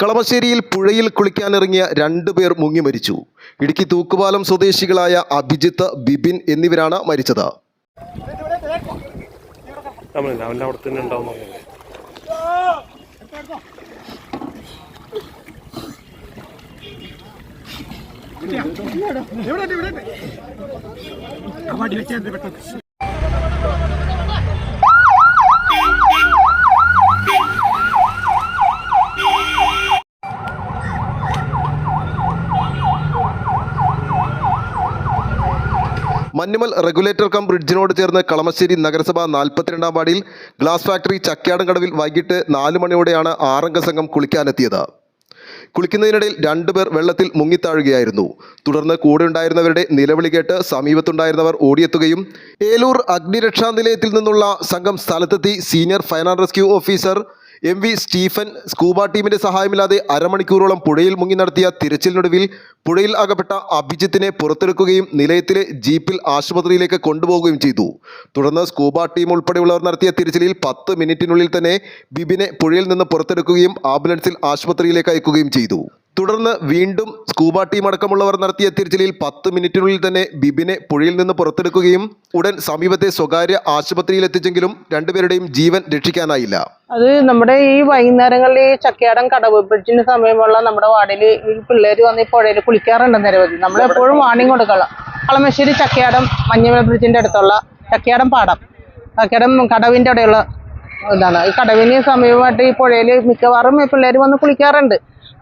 കളമശ്ശേരിയിൽ പുഴയിൽ കുളിക്കാനിറങ്ങിയ രണ്ടുപേർ മുങ്ങി മരിച്ചു ഇടുക്കി തൂക്കുപാലം സ്വദേശികളായ അഭിജിത്ത് ബിബിൻ എന്നിവരാണ് മരിച്ചത് ഇവിടെ അവന്റെ മഞ്ഞുമൽ റെഗുലേറ്റർ കം ബ്രിഡ്ജിനോട് ചേർന്ന് കളമശ്ശേരി നഗരസഭ നാൽപ്പത്തിരണ്ടാം വാർഡിൽ ഗ്ലാസ് ഫാക്ടറി ചക്കയാടൻകടവിൽ വൈകിട്ട് നാല് മണിയോടെയാണ് ആറംഗ സംഘം കുളിക്കാനെത്തിയത്. കുളിക്കുന്നതിനിടയിൽ രണ്ടുപേർ വെള്ളത്തിൽ മുങ്ങിത്താഴുകയായിരുന്നു. തുടർന്ന് കൂടെ ഉണ്ടായിരുന്നവരുടെ നിലവിളി കേട്ട് സമീപത്തുണ്ടായിരുന്നവർ ഓടിയെത്തുകയും ഏലൂർ അഗ്നിരക്ഷാ നിലയത്തിൽ നിന്നുള്ള സംഘം സ്ഥലത്തെത്തി senior fire and rescue officer M V Stephen scuba ടീമിന്റെ സഹായമില്ലാതെ അരമണിക്കൂറോളം പുഴയിൽ മുങ്ങി നടത്തിയ തിരച്ചിലിനൊടുവിൽ പുഴയിൽ അകപ്പെട്ട അഭിജിത്തിനെ പുറത്തെടുക്കുകയും നിലയത്തിലെ ജീപ്പിൽ ആശുപത്രിയിലേക്ക് കൊണ്ടുപോകുകയും ചെയ്തു. തുടർന്ന് സ്കൂബ ടീം ഉൾപ്പെടെയുള്ളവർ നടത്തിയ തിരച്ചിലിൽ പത്ത് മിനിറ്റിനുള്ളിൽ തന്നെ ബിബിനെ പുഴയിൽ നിന്ന് പുറത്തെടുക്കുകയും ആംബുലൻസിൽ ആശുപത്രിയിലേക്ക് അയക്കുകയും ചെയ്തു. തുടർന്ന് വീണ്ടും സ്കൂബ ടീം അടക്കമുള്ളവർ നടത്തിയ തിരച്ചിലിൽ പത്ത് മിനിറ്റിനുള്ളിൽ തന്നെ ബിബിനെ പുഴയിൽ നിന്ന് പുറത്തെടുക്കുകയും ഉടൻ സമീപത്തെ സ്വകാര്യ ആശുപത്രിയിൽ എത്തിച്ചെങ്കിലും രണ്ടുപേരുടെയും ജീവൻ രക്ഷിക്കാനായില്ല. അത് നമ്മുടെ ഈ വൈകുന്നേരങ്ങളിൽ ഈ ചക്കയാടൻ കടവ് ബ്രിഡ്ജിന് സമയമുള്ള നമ്മുടെ വാർഡിൽ ഈ പിള്ളേർ വന്ന് ഈ പുഴയിൽ കുളിക്കാറുണ്ട് നിരവധി. നമ്മൾ എപ്പോഴും വാണിംഗ് കൊടുക്കണം കളമശ്ശേരി ചക്കയാടം മഞ്ഞമല ബ്രിഡ്ജിന്റെ അടുത്തുള്ള ചക്കയാടം പാടം. ചക്കയാടം കടവിന്റെ അവിടെയുള്ള ഇതാണ്. ഈ കടവിന് സമീപമായിട്ട് ഈ പുഴയിൽ മിക്കവാറും ഈ പിള്ളേർ വന്ന് കുളിക്കാറുണ്ട്.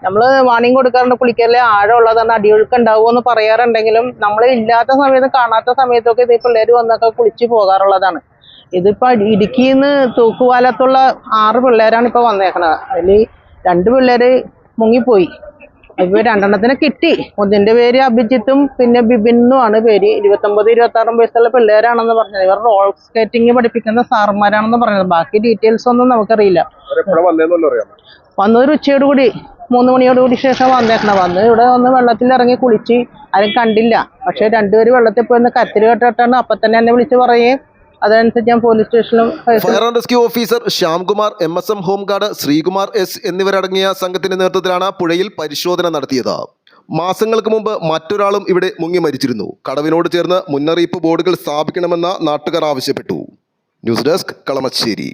നമ്മൾ വാണിംഗ് കൊടുക്കാറുണ്ട് കുളിക്കലിൽ ആഴമുള്ളതാണ് അടിയൊഴുക്ക് ഉണ്ടാവുമെന്ന് പറയാറുണ്ടെങ്കിലും നമ്മൾ ഇല്ലാത്ത സമയത്ത് കാണാത്ത സമയത്തൊക്കെ ഇത് ഈ പിള്ളേർ വന്നൊക്കെ കുളിച്ച് പോകാറുള്ളതാണ്. ഇതിപ്പോ ഇടുക്കിയിൽ നിന്ന് തൂക്കുപാലത്തുള്ള ആറ് പിള്ളേരാണ് ഇപ്പൊ വന്നേക്കണത്. അതിൽ രണ്ട് പിള്ളേര് മുങ്ങിപ്പോയി. ഇപ്പൊ രണ്ടെണ്ണത്തിനെ കിട്ടി. ഒന്നിന്റെ പേര് അഭിജിത്തും പിന്നെ ബിബിനുമാണ് പേര്. ഇരുപത്തൊമ്പത് ഇരുപത്തി ആറും വയസ്സുള്ള പിള്ളേരാണെന്ന് പറഞ്ഞത്. ഇവർ റോൾ സ്കേറ്റിംഗ് പഠിപ്പിക്കുന്ന സാർമാരാണെന്ന് പറഞ്ഞത്. ബാക്കി ഡീറ്റെയിൽസ് ഒന്നും നമുക്കറിയില്ല. വന്നൊരു ഉച്ചയോട് കൂടി മൂന്ന് മണിയോട് കൂടി ശേഷം വന്നേക്കണം. വന്ന് ഇവിടെ വന്ന് വെള്ളത്തിൽ ഇറങ്ങി കുളിച്ച്. ആരും കണ്ടില്ല. പക്ഷെ രണ്ടുപേര് വെള്ളത്തിൽ പോയി കത്തിരി കെട്ടിട്ടാണ്. അപ്പൊ തന്നെ എന്നെ വിളിച്ച് പറയുകയും അതനുസരിച്ച് ഞാൻ പോലീസ് സ്റ്റേഷനിലും fire and rescue officer Shyamkumar M S M home guard Sreekumar S എന്നിവരടങ്ങിയ സംഘത്തിന്റെ നേതൃത്വത്തിലാണ് പുഴയിൽ പരിശോധന നടത്തിയത്. മാസങ്ങൾക്ക് മുമ്പ് മറ്റൊരാളും ഇവിടെ മുങ്ങി മരിച്ചിരുന്നു. കടവിനോട് ചേർന്ന് മുന്നറിയിപ്പ് ബോർഡുകൾ സ്ഥാപിക്കണമെന്ന് നാട്ടുകാർ ആവശ്യപ്പെട്ടു. News desk Kalamassery.